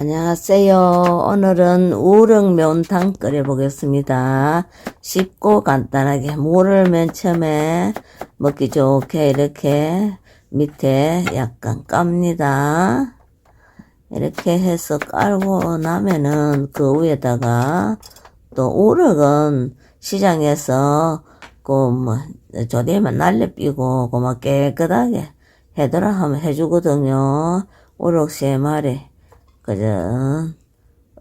안녕하세요. 오늘은 우럭 매운탕 끓여보겠습니다. 쉽고 간단하게 물을 맨 처음에 먹기 좋게 이렇게 밑에 약간 깝니다. 이렇게 해서 깔고 나면은 그 위에다가 또 우럭은 시장에서 그뭐 조대만 날려 삐고 그막 깨끗하게 해더라 하면 해주거든요. 우럭 세 마리. 그죠?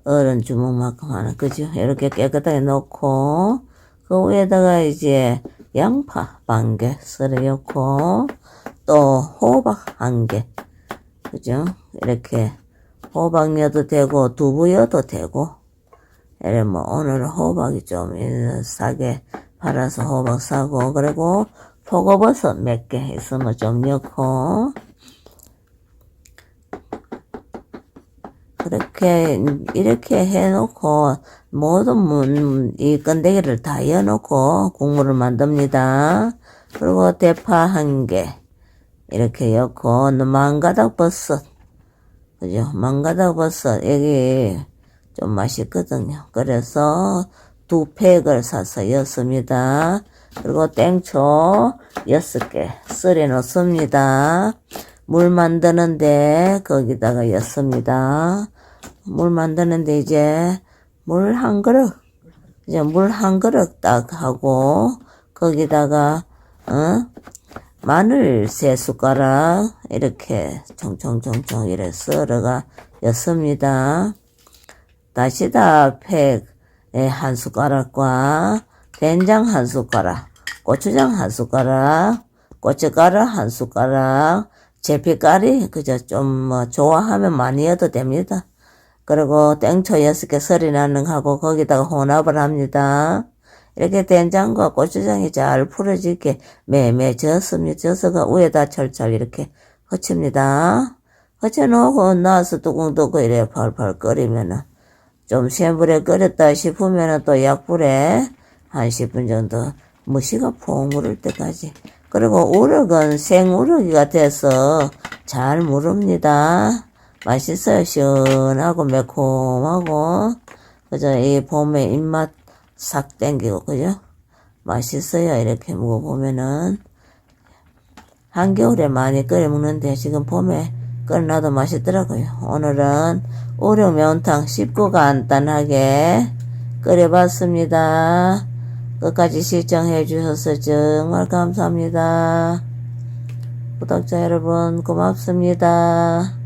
어른 주먹만큼 하나, 그죠? 이렇게 깨끗하게 넣고, 그 위에다가 이제 양파 반개 썰어 넣고, 또 호박 한 개, 그죠? 이렇게 호박 넣어도 되고, 두부 넣어도 되고, 이래 뭐, 오늘은 호박이 좀 싸게 팔아서 호박 사고, 그리고 표고버섯 몇 개 있으면 좀 넣고, 그렇게 이렇게 해놓고 모든 문, 이 건더기를 다 여놓고 국물을 만듭니다. 그리고 대파 한 개 이렇게 넣고 망가닥 버섯 그죠? 망가닥 버섯 여기 좀 맛있거든요. 그래서 두 팩을 사서 였습니다. 그리고 땡초 여섯 개 썰어 놓습니다. 물 만드는데 거기다가 였습니다. 물 만드는데 이제 물 한 그릇 이제 물 한 그릇 딱 하고 거기다가 어 마늘 세 숟가락 이렇게 총총총총 이래 썰어가 였습니다. 다시다 팩에 한 숟가락과 된장 한 숟가락, 고추장 한 숟가락, 고춧가루 한 숟가락, 제피가리 그저 좀 뭐 좋아하면 많이 넣어도 됩니다. 그리고 땡초 여섯 개 설이 나는 하고 거기다가 혼합을 합니다. 이렇게 된장과 고추장이 잘 풀어지게 매매 졌습니다. 져서가 위에다 철철 이렇게 허칩니다. 허쳐놓고 나서 뚜껑 덮고 이래 팔팔 끓이면은 좀 센 불에 끓였다 싶으면은 또 약불에 한 10분 정도 무시가 푹 무를 때까지 그리고 우럭은 생우럭이가 돼서 잘 무릅니다. 맛있어요. 시원하고 매콤하고 그죠? 이 봄에 입맛 싹 땡기고 그죠? 맛있어요. 이렇게 먹어보면은 한겨울에 많이 끓여 먹는데 지금 봄에 끓여놔도 맛있더라고요. 오늘은 우럭 매운탕 쉽고 간단하게 끓여봤습니다. 끝까지 시청해 주셔서 정말 감사합니다. 구독자 여러분 고맙습니다.